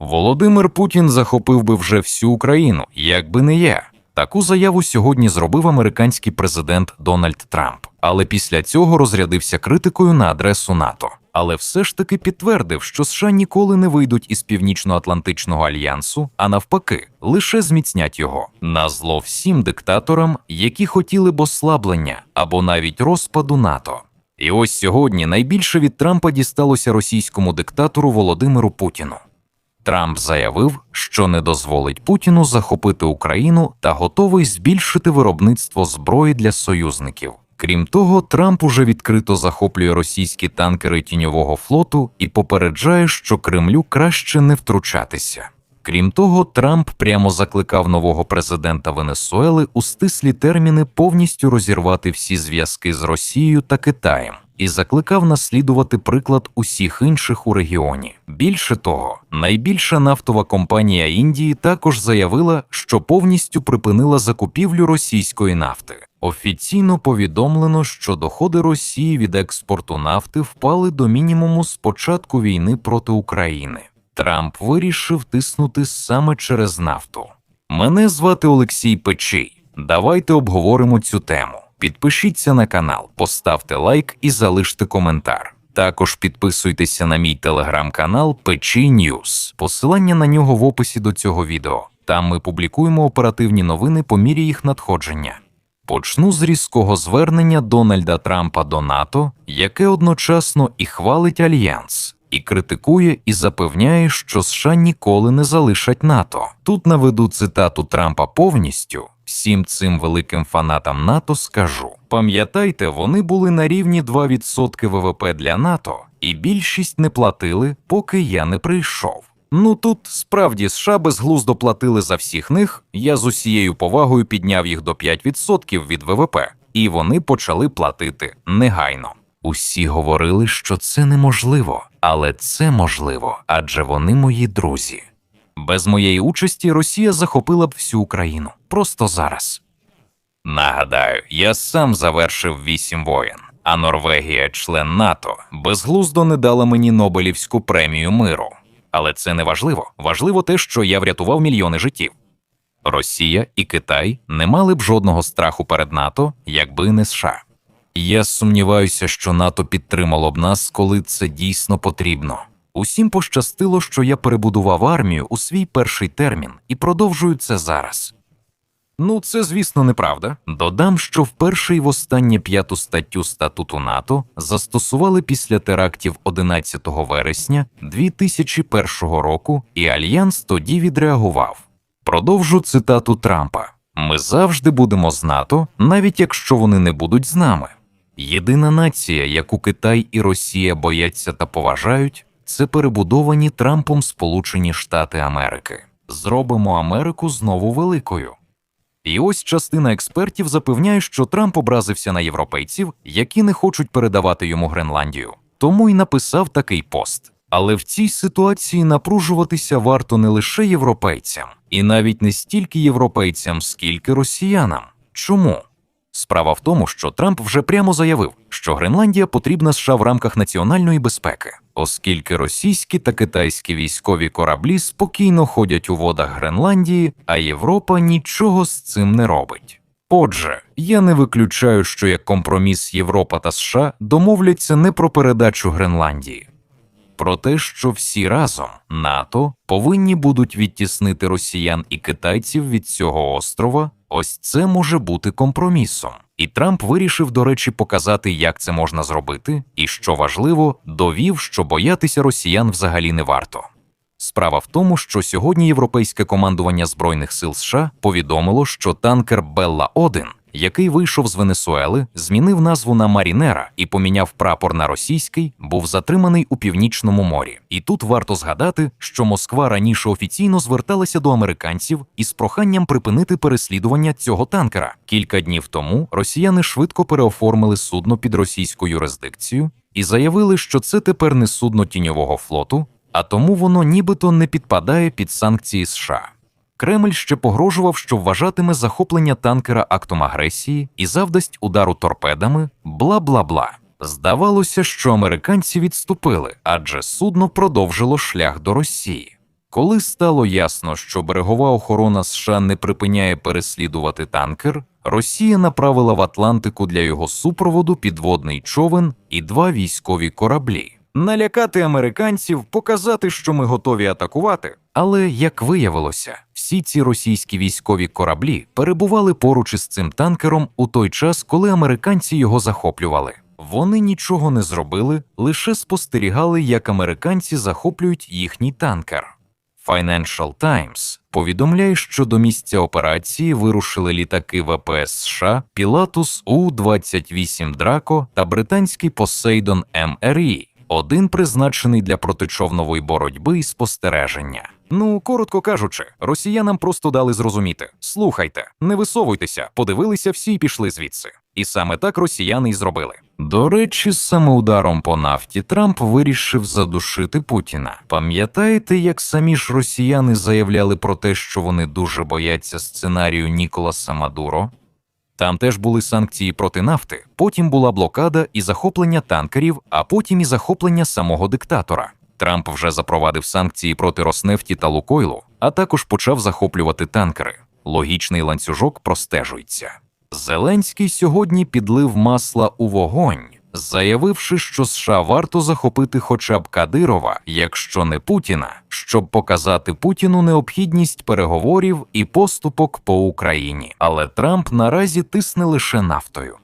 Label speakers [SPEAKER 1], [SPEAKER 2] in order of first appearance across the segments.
[SPEAKER 1] Володимир Путін захопив би вже всю Україну, якби не я. Таку заяву сьогодні зробив американський президент Дональд Трамп, але після цього розрядився критикою на адресу НАТО. Але все ж таки підтвердив, що США ніколи не вийдуть із Північно-Атлантичного альянсу, а навпаки, лише зміцнять його на зло всім диктаторам, які хотіли б ослаблення або навіть розпаду НАТО. І ось сьогодні найбільше від Трампа дісталося російському диктатору Володимиру Путіну. Трамп заявив, що не дозволить Путіну захопити Україну та готовий збільшити виробництво зброї для союзників. Крім того, Трамп уже відкрито захоплює російські танкери тіньового флоту і попереджає, що Кремлю краще не втручатися. Крім того, Трамп прямо закликав нового президента Венесуели у стислі терміни повністю розірвати всі зв'язки з Росією та Китаєм і закликав наслідувати приклад усіх інших у регіоні. Більше того, найбільша нафтова компанія Індії також заявила, що повністю припинила закупівлю російської нафти. Офіційно повідомлено, що доходи Росії від експорту нафти впали до мінімуму з початку війни проти України. Трамп вирішив тиснути саме через нафту. Мене звати Олексій Печий. Давайте обговоримо цю тему. Підпишіться на канал, поставте лайк і залиште коментар. Також підписуйтеся на мій телеграм-канал Печій Ньюс. Посилання на нього в описі до цього відео. Там ми публікуємо оперативні новини по мірі їх надходження. Почну з різкого звернення Дональда Трампа до НАТО, яке одночасно і хвалить альянс, і критикує і запевняє, що США ніколи не залишать НАТО. Тут наведу цитату Трампа повністю. Всім цим великим фанатам НАТО скажу: пам'ятайте, вони були на рівні 2% ВВП для НАТО, і більшість не платили, поки я не прийшов. Ну тут справді США безглуздо платили за всіх них. Я з усією повагою підняв їх до 5% від ВВП, і вони почали платити негайно. Усі говорили, що це неможливо, але це можливо, адже вони мої друзі. Без моєї участі Росія захопила б всю Україну просто зараз. Нагадаю, я сам завершив вісім воєн, а Норвегія, член НАТО, безглуздо не дала мені Нобелівську премію миру. Але це не важливо. Важливо те, що я врятував мільйони життів. Росія і Китай не мали б жодного страху перед НАТО, якби не США. Я сумніваюся, що НАТО підтримало б нас, коли це дійсно потрібно. Усім пощастило, що я перебудував армію у свій перший термін і продовжую це зараз. Ну, це, звісно, неправда. Додам, що вперше і востаннє п'яту статтю статуту НАТО застосували після терактів 11 вересня 2001 року, і Альянс тоді відреагував. Продовжу цитату Трампа: ми завжди будемо з НАТО, навіть якщо вони не будуть з нами. Єдина нація, яку Китай і Росія бояться та поважають, це перебудовані Трампом Сполучені Штати Америки. Зробимо Америку знову великою. І ось частина експертів запевняє, що Трамп образився на європейців, які не хочуть передавати йому Гренландію. Тому й написав такий пост. Але в цій ситуації напружуватися варто не лише європейцям, і навіть не стільки європейцям, скільки росіянам. Чому? Справа в тому, що Трамп вже прямо заявив, що Гренландія потрібна США в рамках національної безпеки, оскільки російські та китайські військові кораблі спокійно ходять у водах Гренландії, а Європа нічого з цим не робить. Отже, я не виключаю, що як компроміс Європа та США домовляться не про передачу Гренландії, про те, що всі разом НАТО повинні будуть відтіснити росіян і китайців від цього острова. Ось це може бути компромісом. І Трамп вирішив, до речі, показати, як це можна зробити, і що важливо, довів, що боятися росіян взагалі не варто. Справа в тому, що сьогодні європейське командування збройних сил США повідомило, що танкер Белла 1 який вийшов з Венесуели, змінив назву на Марінера і поміняв прапор на російський, був затриманий у північному морі. І тут варто згадати, що Москва раніше офіційно зверталася до американців із проханням припинити переслідування цього танкера. Кілька днів тому росіяни швидко переоформили судно під російську юрисдикцію і заявили, що це тепер не судно тіньового флоту, а тому воно нібито не підпадає під санкції США. Кремль ще погрожував, що вважатиме захоплення танкера актом агресії і завдасть удару торпедами, бла бла бла. Здавалося, що американці відступили, адже судно продовжило шлях до Росії. Коли стало ясно, що берегова охорона США не припиняє переслідувати танкер, Росія направила в Атлантику для його супроводу підводний човен і два військові кораблі. Налякати американців, показати, що ми готові атакувати. Але як виявилося, всі ці російські військові кораблі перебували поруч із цим танкером у той час, коли американці його захоплювали. Вони нічого не зробили, лише спостерігали, як американці захоплюють їхній танкер. Financial Times повідомляє, що до місця операції вирушили літаки ВПС США Пілатус У-28 Драко та британський Посейдон МРІ, один призначений для протичовнової боротьби і спостереження. Ну, коротко кажучи, росіянам просто дали зрозуміти: слухайте, не висовуйтеся, подивилися всі і пішли звідси. І саме так росіяни й зробили. До речі, саме ударом по нафті Трамп вирішив задушити Путіна. Пам'ятаєте, як самі ж росіяни заявляли про те, що вони дуже бояться сценарію Ніколаса Мадуро? Там теж були санкції проти нафти, потім була блокада і захоплення танкерів, а потім і захоплення самого диктатора. Трамп вже запровадив санкції проти Роснефті та Лукойлу, а також почав захоплювати танкери. Логічний ланцюжок простежується. Зеленський сьогодні підлив масла у вогонь, заявивши, що США варто захопити хоча б Кадирова, якщо не Путіна, щоб показати Путіну необхідність переговорів і поступок по Україні. Але Трамп наразі тисне лише нафтою.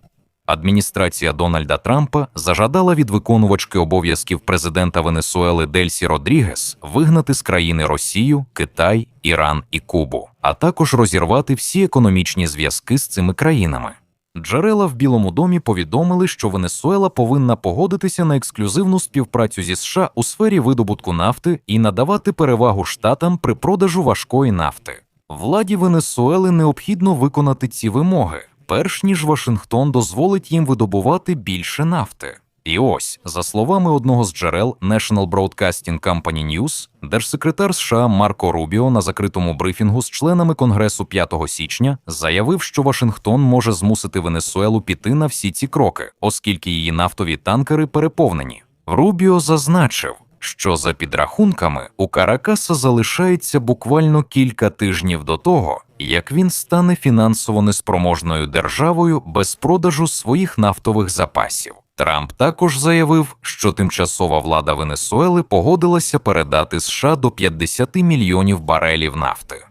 [SPEAKER 1] Адміністрація Дональда Трампа зажадала від виконувачки обов'язків президента Венесуели Дельсі Родрігес вигнати з країни Росію, Китай, Іран і Кубу, а також розірвати всі економічні зв'язки з цими країнами. Джерела в Білому домі повідомили, що Венесуела повинна погодитися на ексклюзивну співпрацю зі США у сфері видобутку нафти і надавати перевагу штатам при продажу важкої нафти. Владі Венесуели необхідно виконати ці вимоги, перш ніж Вашингтон дозволить їм видобувати більше нафти. І ось, за словами одного з джерел National Broadcasting Company News, держсекретар США Марко Рубіо на закритому брифінгу з членами Конгресу 5 січня заявив, що Вашингтон може змусити Венесуелу піти на всі ці кроки, оскільки її нафтові танкери переповнені. Рубіо зазначив, що за підрахунками у Каракаса залишається буквально кілька тижнів до того, як він стане фінансово неспроможною державою без продажу своїх нафтових запасів. Трамп також заявив, що тимчасова влада Венесуели погодилася передати США до 50 мільйонів барелів нафти.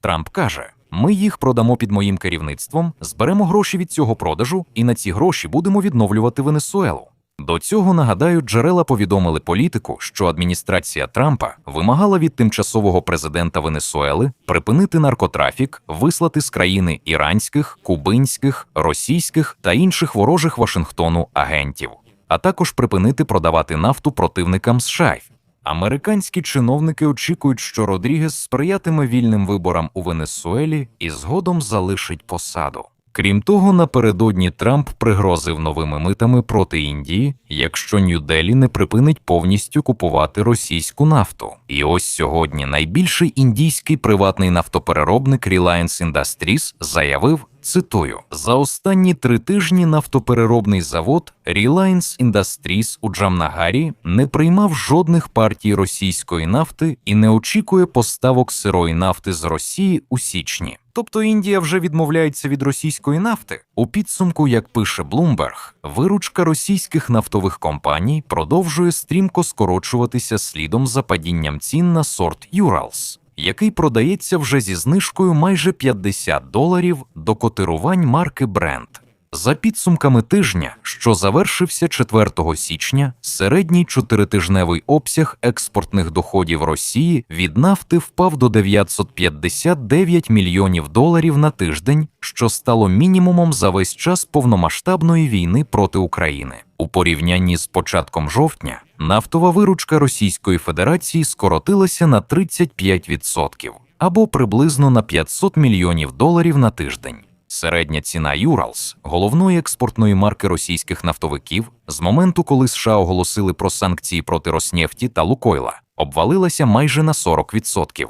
[SPEAKER 1] Трамп каже: ми їх продамо під моїм керівництвом, зберемо гроші від цього продажу, і на ці гроші будемо відновлювати Венесуелу. До цього нагадаю, джерела повідомили політику, що адміністрація Трампа вимагала від тимчасового президента Венесуели припинити наркотрафік, вислати з країни іранських, кубинських, російських та інших ворожих Вашингтону агентів, а також припинити продавати нафту противникам США. Американські чиновники очікують, що Родрігес сприятиме вільним виборам у Венесуелі і згодом залишить посаду. Крім того, напередодні Трамп пригрозив новими митами проти Індії, якщо Нью-Делі не припинить повністю купувати російську нафту. І ось сьогодні найбільший індійський приватний нафтопереробник Reliance Industries заявив. Цитую, за останні три тижні нафтопереробний завод Reliance Industries у Джамнагарі не приймав жодних партій російської нафти і не очікує поставок сирої нафти з Росії у січні. Тобто Індія вже відмовляється від російської нафти. У підсумку, як пише Bloomberg, виручка російських нафтових компаній продовжує стрімко скорочуватися слідом за падінням цін на сорт Urals який продається вже зі знижкою майже 50 доларів до котирувань марки Brent. За підсумками тижня, що завершився 4 січня, середній чотиритижневий обсяг експортних доходів Росії від нафти впав до 959 мільйонів доларів на тиждень, що стало мінімумом за весь час повномасштабної війни проти України. У порівнянні з початком жовтня нафтова виручка Російської Федерації скоротилася на 35% або приблизно на 500 мільйонів доларів на тиждень. Середня ціна Юралс, головної експортної марки російських нафтовиків, з моменту, коли США оголосили про санкції проти Роснефті та Лукойла, обвалилася майже на 40%.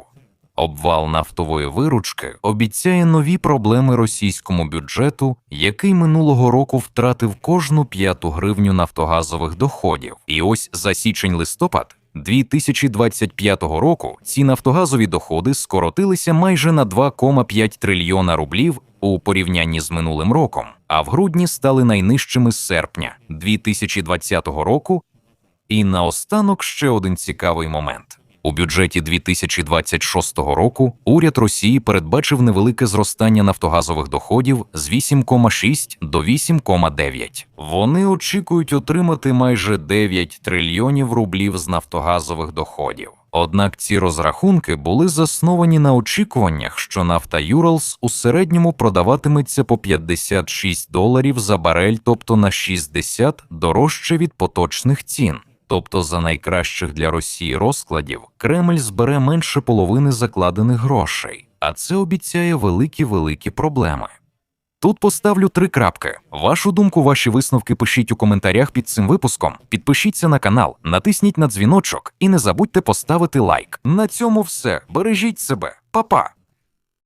[SPEAKER 1] Обвал нафтової виручки обіцяє нові проблеми російському бюджету, який минулого року втратив кожну п'яту гривню нафтогазових доходів. І ось за січень-листопад 2025 року ці нафтогазові доходи скоротилися майже на 2,5 трильйона рублів у порівнянні з минулим роком, а в грудні стали найнижчими з серпня 2020 року. І наостанок ще один цікавий момент. У бюджеті 2026 року уряд Росії передбачив невелике зростання нафтогазових доходів з 8,6 до 8,9. Вони очікують отримати майже 9 трильйонів рублів з нафтогазових доходів. Однак ці розрахунки були засновані на очікуваннях, що нафта Юралс у середньому продаватиметься по 56 доларів за барель, тобто на 60 дорожче від поточних цін. Тобто за найкращих для Росії розкладів Кремль збере менше половини закладених грошей, а це обіцяє великі великі проблеми. Тут поставлю три крапки. Вашу думку, ваші висновки пишіть у коментарях під цим випуском. Підпишіться на канал, натисніть на дзвіночок і не забудьте поставити лайк. На цьому все. Бережіть себе, Па-па!